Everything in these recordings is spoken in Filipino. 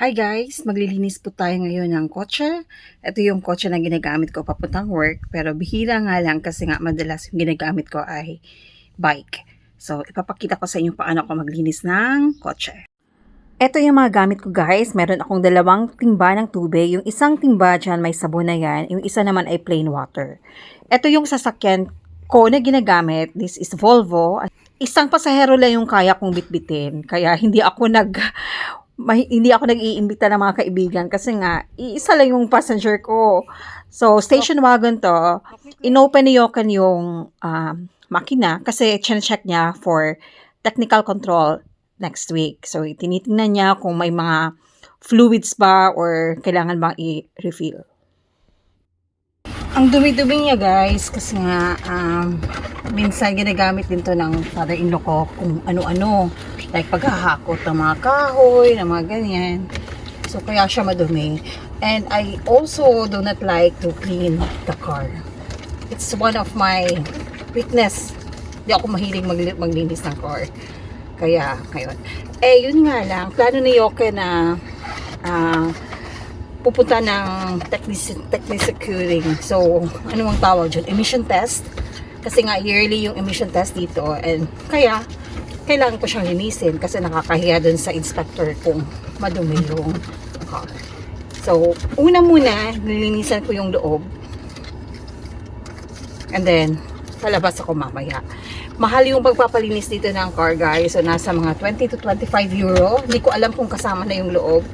Hi guys! Maglilinis po tayo ngayon ng kotse. Ito yung kotse na ginagamit ko papuntang work. Pero bihira nga lang kasi nga madalas yung ginagamit ko ay bike. So ipapakita ko sa inyo paano ako maglinis ng kotse. Ito yung mga gamit ko guys. Meron akong dalawang timba ng tubig. Yung isang timba dyan may sabon na yan. Yung isa naman ay plain water. Ito yung sasakyan ko na ginagamit. This is Volvo. Isang pasahero lang yung kaya kong bitbitin. Kaya hindi ako nag hindi ako nag-iimbita ng mga kaibigan kasi nga, iisa lang yung passenger ko. So, station wagon to, inopen ni Yokan yung um, makina kasi check niya for technical control next week. So, tinitingnan niya kung may mga fluids ba or kailangan bang i-refill. Ang dumi-dumi niya guys kasi nga um, minsan ginagamit din to ng father-in-law ko kung ano-ano. Like paghahakot ng mga kahoy, ng mga ganyan. So kaya siya madumi. And I also do not like to clean the car. It's one of my weakness. Hindi ako mahilig magli- maglinis ng car. Kaya, ngayon. Eh, yun nga lang. Plano ni Yoke na ah, pupunta ng technic technic securing. So, ano mang tawag dyan? Emission test. Kasi nga yearly yung emission test dito. And kaya, kailangan ko siyang linisin kasi nakakahiya dun sa inspector kung madumi yung car. So, una muna, nilinisan ko yung loob. And then, palabas ako mamaya. Mahal yung pagpapalinis dito ng car, guys. So, nasa mga 20 to 25 euro. Hindi ko alam kung kasama na yung loob.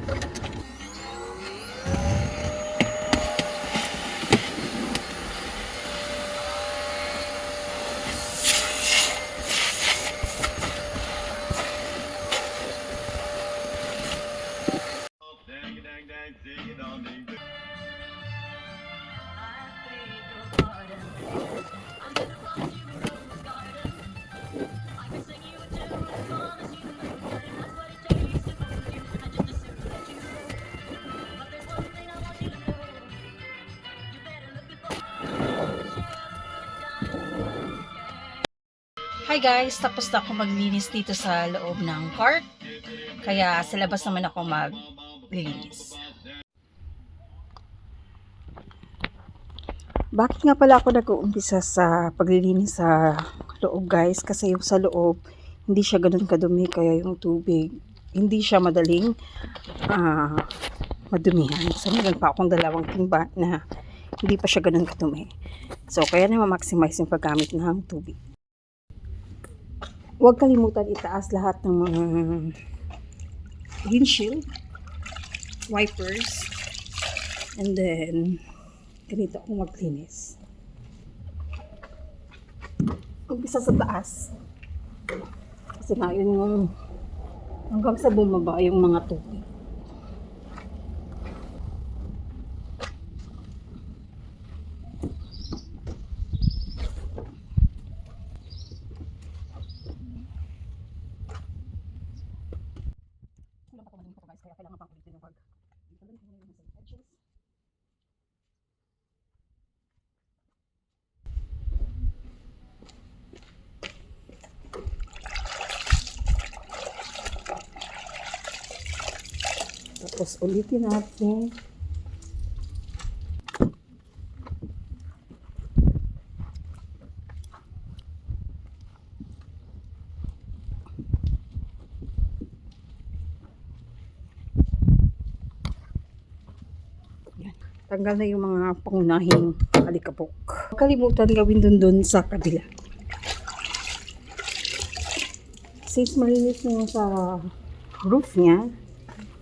Hi guys, tapos na ako maglinis dito sa loob ng park. Kaya sa labas naman ako maglinis. Bakit nga pala ako nag-uumpisa sa paglilinis sa loob guys? Kasi yung sa loob, hindi siya ganun kadumi. Kaya yung tubig, hindi siya madaling ah, madumihan. So meron pa akong dalawang timba na hindi pa siya ganun kadumi. So kaya na ma-maximize yung paggamit ng tubig. Huwag kalimutan itaas lahat ng mga windshield, wipers, and then ganito akong maglinis. Umpisa sa taas. Kasi nga yun yung hanggang sa bumaba yung mga tubig. Wala pa kumain ko guys, kaya kailangan pang ulitin yung pag. Dito lang muna yung sa edges. Tapos ulitin natin. Yan. Tanggal na yung mga pangunahing alikabok. Huwag Kalimutan gawin dun dun sa kabila. Since malinis na sa roof niya,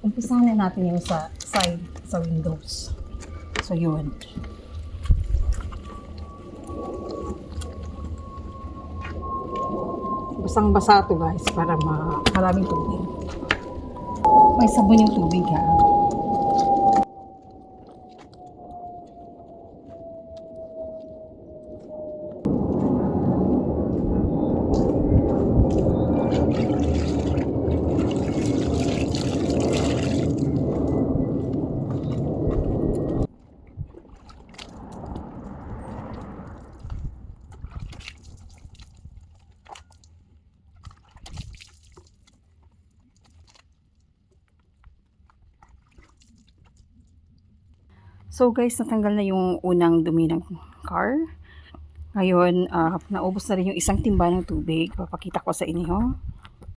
umpisahan na natin yung sa side, sa windows. So, yun. Basang-basa to guys para ma maraming tubig. May sabon yung tubig ha. So guys, natanggal na yung unang dumi ng car. Ngayon, ah, naubos na rin yung isang timba ng tubig. Papakita ko sa inyo.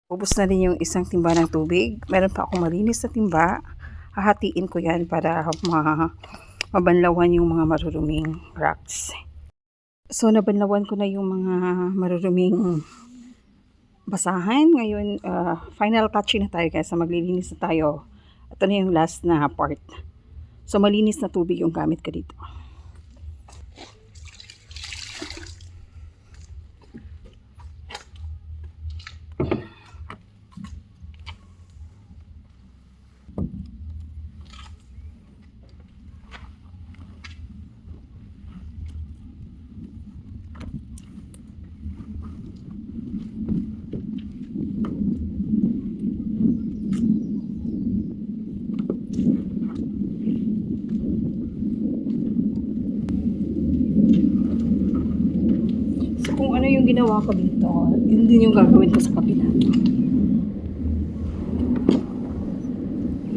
Ubos na rin yung isang timba ng tubig. Meron pa akong malinis na timba. Hahatiin ko yan para ma mabanlawan yung mga maruruming rocks. So, nabanlawan ko na yung mga maruruming basahan. Ngayon, ah, final touching na tayo guys. Maglilinis na tayo. Ito na yung last na part. So, malinis na tubig yung gamit ko dito. Kung ano yung ginawa ko dito, yun din yung gagawin ko sa kabila.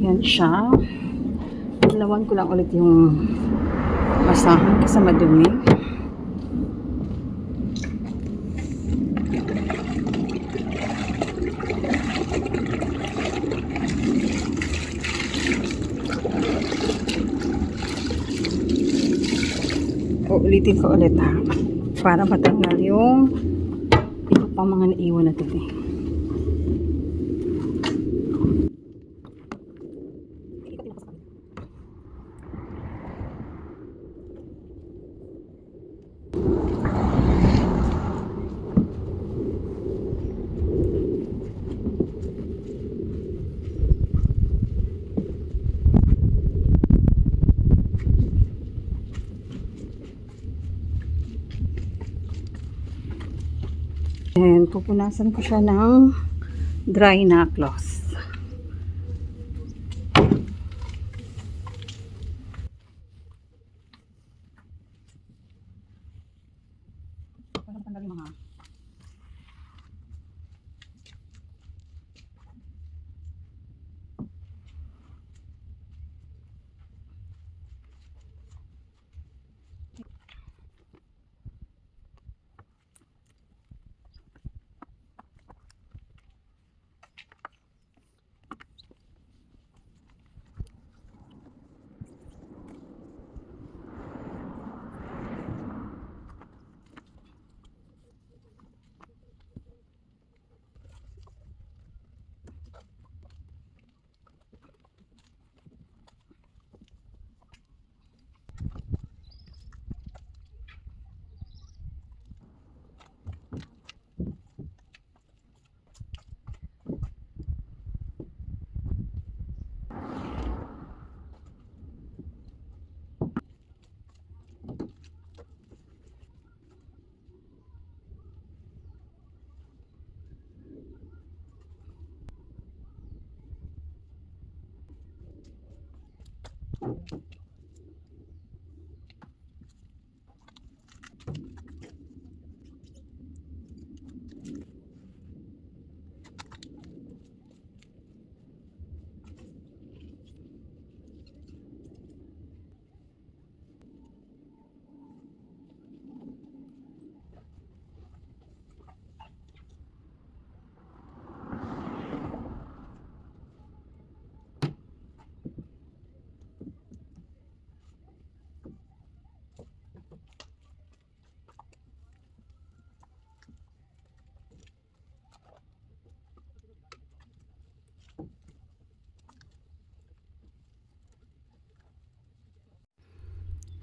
Yan siya. Paglawan ko lang ulit yung basahan kasi madumi. Uulitin ko ulit ha. Para matanggal yung iba pang mga naiwan na tubig. And pupunasan ko siya ng dry na cloth. Para tanggal mga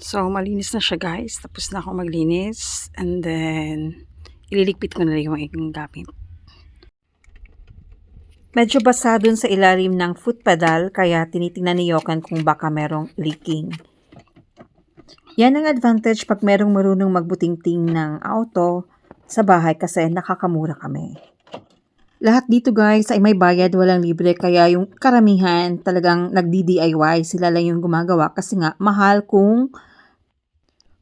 So, malinis na siya guys. Tapos na ako maglinis. And then, ililigpit ko na lang yung aking gamit. Medyo basa dun sa ilalim ng foot pedal kaya tinitingnan ni Yokan kung baka merong leaking. Yan ang advantage pag merong marunong magbutingting ng auto sa bahay kasi nakakamura kami. Lahat dito guys ay may bayad, walang libre kaya yung karamihan talagang nagdi-DIY. Sila lang yung gumagawa kasi nga mahal kung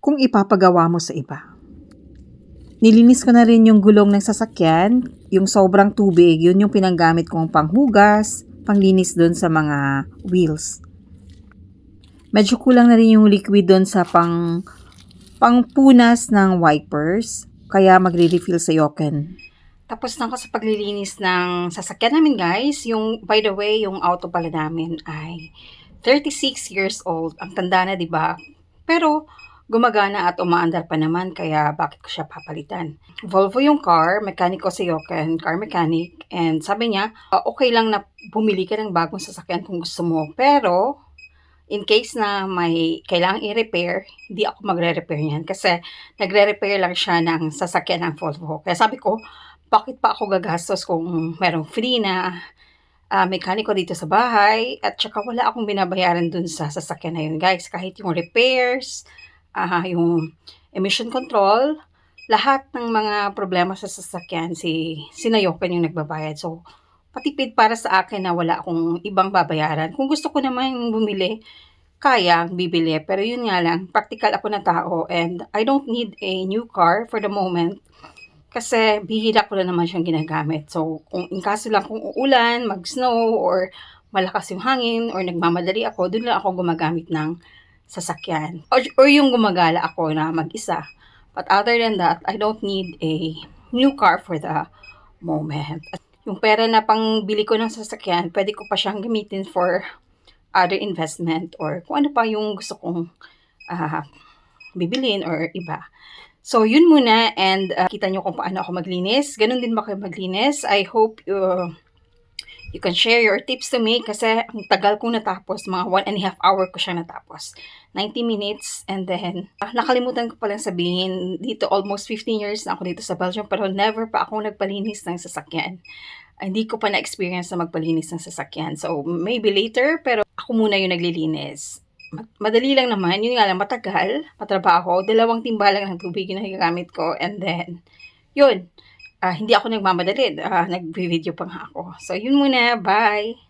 kung ipapagawa mo sa iba. Nilinis ko na rin yung gulong ng sasakyan, yung sobrang tubig, yun yung pinanggamit kong panghugas, panglinis doon sa mga wheels. Medyo kulang na rin yung liquid doon sa pang pangpunas ng wipers. Kaya magre-refill sa Yoken. Tapos na ako sa paglilinis ng sasakyan namin guys. Yung, by the way, yung auto pala namin ay 36 years old. Ang tanda na, di ba? Pero, gumagana at umaandar pa naman, kaya bakit ko siya papalitan? Volvo yung car, mekaniko si Yoken, car mechanic, and sabi niya, "Ah, okay lang na bumili ka ng bagong sasakyan kung gusto mo, pero in case na may kailangang i-repair, hindi ako magre-repair niyan kasi nagre-repair lang siya ng sasakyan ng Volvo. Kaya sabi ko, bakit pa ako gagastos kung merong free na ah, mekaniko dito sa bahay at saka wala akong binabayaran dun sa sasakyan na yun guys. Kahit yung repairs, ah, yung emission control, lahat ng mga problema sa sasakyan, si Sinayokan yung nagbabayad. So, patipid para sa akin na wala akong ibang babayaran. Kung gusto ko naman bumili, kaya bibili. Pero yun nga lang, practical ako na tao and I don't need a new car for the moment kasi bihira ko na naman siyang ginagamit. So, kung in kaso lang kung uulan, mag-snow, or malakas yung hangin, or nagmamadali ako, doon lang ako gumagamit ng sasakyan. Or, or yung gumagala ako na mag-isa. But other than that, I don't need a new car for the moment. At yung pera na pang bili ko ng sasakyan, pwede ko pa siyang gamitin for other investment or kung ano pa yung gusto kong ah, bibilin or iba. So, yun muna and uh, kita nyo kung paano ako maglinis. Ganun din ba kayo maglinis? I hope you, you can share your tips to me kasi ang tagal kong natapos. Mga one and a half hour ko siya natapos. 90 minutes and then ah, nakalimutan ko palang sabihin dito almost 15 years na ako dito sa Belgium pero never pa ako nagpalinis ng sasakyan. Hindi ko pa na-experience na magpalinis ng sasakyan. So, maybe later, pero ako muna yung naglilinis ma- madali lang naman. Yun nga lang, matagal, matrabaho. Dalawang timba lang ng tubig yung nagagamit ko. And then, yun. Ah, hindi ako nagmamadali. ah, nag-video pa nga ako. So, yun muna. Bye!